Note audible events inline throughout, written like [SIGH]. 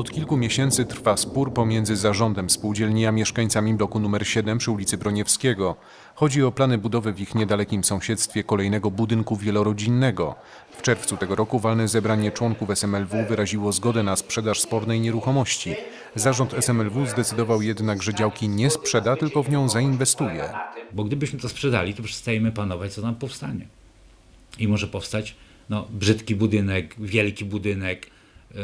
Od kilku miesięcy trwa spór pomiędzy zarządem spółdzielni a mieszkańcami bloku nr 7 przy ulicy Broniewskiego. Chodzi o plany budowy w ich niedalekim sąsiedztwie kolejnego budynku wielorodzinnego. W czerwcu tego roku walne zebranie członków SMLW wyraziło zgodę na sprzedaż spornej nieruchomości. Zarząd SMLW zdecydował jednak, że działki nie sprzeda, tylko w nią zainwestuje. Bo gdybyśmy to sprzedali, to przestajemy panować, co nam powstanie. I może powstać no, brzydki budynek, wielki budynek,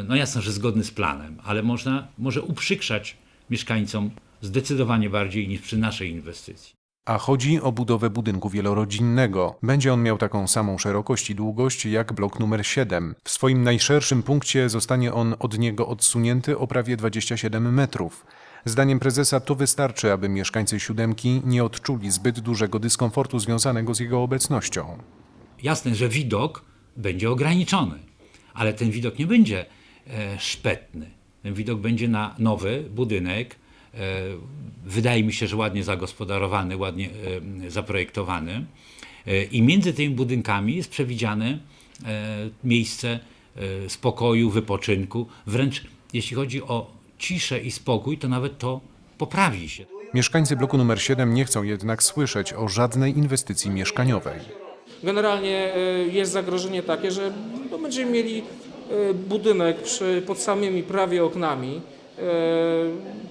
no jasne, że zgodny z planem, ale można, może uprzykrzać mieszkańcom zdecydowanie bardziej niż przy naszej inwestycji. A chodzi o budowę budynku wielorodzinnego. Będzie on miał taką samą szerokość i długość jak blok numer 7. W swoim najszerszym punkcie zostanie on od niego odsunięty o prawie 27 metrów. Zdaniem prezesa to wystarczy, aby mieszkańcy siódemki nie odczuli zbyt dużego dyskomfortu związanego z jego obecnością. Jasne, że widok będzie ograniczony, ale ten widok nie będzie e, szpetny. Ten widok będzie na nowy budynek, e, wydaje mi się, że ładnie zagospodarowany, ładnie e, zaprojektowany. E, I między tymi budynkami jest przewidziane e, miejsce e, spokoju, wypoczynku. Wręcz jeśli chodzi o ciszę i spokój, to nawet to poprawi się. Mieszkańcy bloku numer 7 nie chcą jednak słyszeć o żadnej inwestycji mieszkaniowej. Generalnie e, jest zagrożenie takie, że no, będziemy mieli e, budynek przy, pod samymi prawie oknami. E,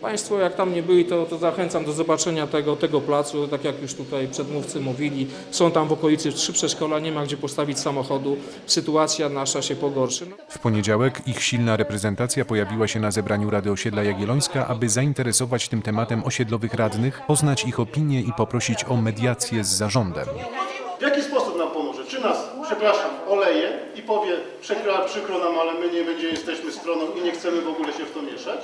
Państwo jak tam nie byli, to, to zachęcam do zobaczenia tego, tego placu. Tak jak już tutaj przedmówcy mówili, są tam w okolicy trzy przedszkola, nie ma gdzie postawić samochodu. Sytuacja nasza się pogorszy. No. W poniedziałek ich silna reprezentacja pojawiła się na zebraniu Rady Osiedla Jagiellońska, aby zainteresować tym tematem osiedlowych radnych, poznać ich opinie i poprosić o mediację z zarządem. W jaki sposób nam pomoże? Czy nas, przepraszam, oleje i powie, przykro, przykro nam, ale my nie będziemy, jesteśmy stroną i nie chcemy w ogóle się w to mieszać?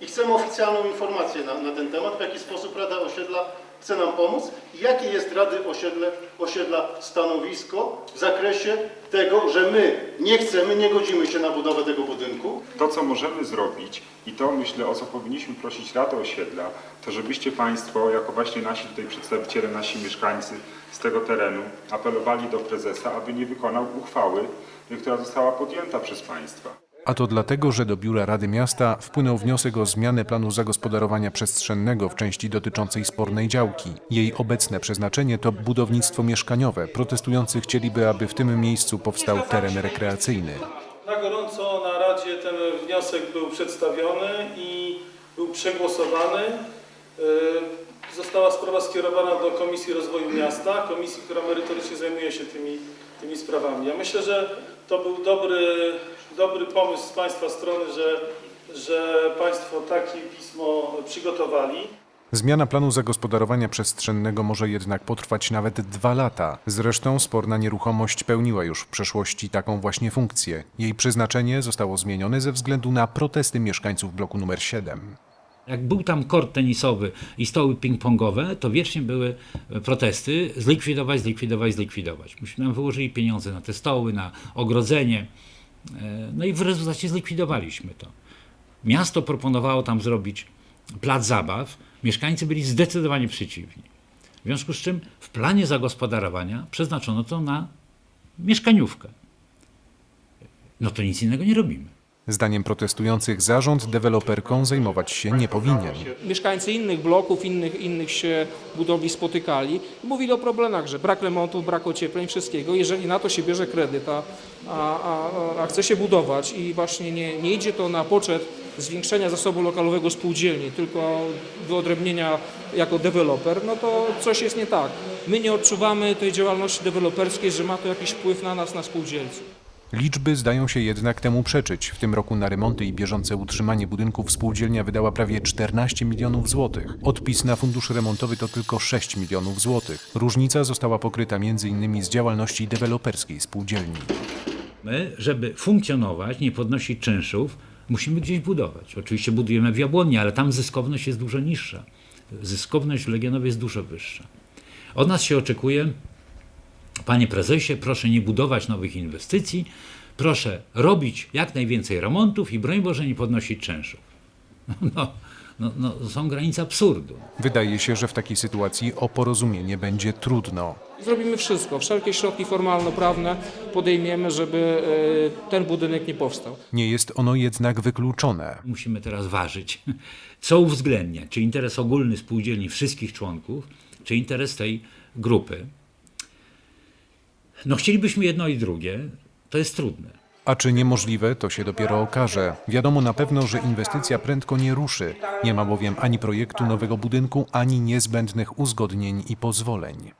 I chcemy oficjalną informację na, na ten temat, w jaki sposób Rada Osiedla chce nam pomóc jakie jest Rady Osiedle, Osiedla stanowisko w zakresie tego, że my nie chcemy, nie godzimy się na budowę tego budynku, To, co możemy zrobić i to myślę, o co powinniśmy prosić Radę Osiedla, to żebyście Państwo, jako właśnie nasi tutaj przedstawiciele, nasi mieszkańcy z tego terenu, apelowali do prezesa, aby nie wykonał uchwały, która została podjęta przez Państwa. A to dlatego, że do biura Rady Miasta wpłynął wniosek o zmianę planu zagospodarowania przestrzennego w części dotyczącej spornej działki. Jej obecne przeznaczenie to budownictwo mieszkaniowe. Protestujący chcieliby, aby w tym miejscu powstał teren rekreacyjny. Na gorąco na Radzie ten wniosek był przedstawiony i był przegłosowany. Została sprawa skierowana do Komisji Rozwoju Miasta, komisji, która merytorycznie zajmuje się tymi, tymi sprawami. Ja myślę, że to był dobry, dobry pomysł z Państwa strony, że, że Państwo takie pismo przygotowali. Zmiana planu zagospodarowania przestrzennego może jednak potrwać nawet dwa lata. Zresztą sporna nieruchomość pełniła już w przeszłości taką właśnie funkcję. Jej przeznaczenie zostało zmienione ze względu na protesty mieszkańców bloku numer 7. Jak był tam kort tenisowy i stoły ping-pongowe, to wiecznie były protesty zlikwidować, zlikwidować, zlikwidować. Myśmy nam wyłożyli pieniądze na te stoły, na ogrodzenie. E, No i w rezultacie zlikwidowaliśmy to. Miasto proponowało tam zrobić plac zabaw. Mieszkańcy byli zdecydowanie przeciwni. W związku z czym w planie zagospodarowania przeznaczono to na mieszkaniówkę. No to nic innego nie robimy. Zdaniem protestujących zarząd deweloperką zajmować się nie powinien. Mieszkańcy innych bloków, innych, innych się budowli spotykali i mówili o problemach, że brak remontów, brak ociepleń, wszystkiego. Jeżeli na to się bierze kredyt, a, a, a, a chce się budować i właśnie nie, nie idzie to na poczet zwiększenia zasobu lokalowego spółdzielni, tylko wyodrębnienia jako deweloper, no to coś jest nie tak. My nie odczuwamy tej działalności deweloperskiej, że ma to jakiś wpływ na nas, na spółdzielców. Liczby zdają się jednak temu przeczyć. W tym roku na remonty i bieżące utrzymanie budynków spółdzielnia wydała prawie 14 milionów złotych. Odpis na fundusz remontowy to tylko 6 milionów złotych. Różnica została pokryta m.in. z działalności deweloperskiej spółdzielni. My, żeby funkcjonować, nie podnosić czynszów, musimy gdzieś budować. Oczywiście budujemy w Jabłonni, ale tam zyskowność jest dużo niższa. Zyskowność w Legionowie jest dużo wyższa. Od nas się oczekuje, panie prezesie, proszę nie budować nowych inwestycji, proszę robić jak najwięcej remontów i broń Boże nie podnosić czynszów. [LAUGHS] No, no, no, są granice absurdu. Wydaje się, że w takiej sytuacji o porozumienie będzie trudno. Zrobimy wszystko, wszelkie środki formalno-prawne podejmiemy, żeby e, ten budynek nie powstał. Nie jest ono jednak wykluczone. Musimy teraz ważyć, [LAUGHS] co uwzględniać, czy interes ogólny spółdzielni wszystkich członków, czy interes tej grupy. No chcielibyśmy jedno i drugie, to jest trudne. A czy niemożliwe, to się dopiero okaże. Wiadomo na pewno, że inwestycja prędko nie ruszy. Nie ma bowiem ani projektu nowego budynku, ani niezbędnych uzgodnień i pozwoleń.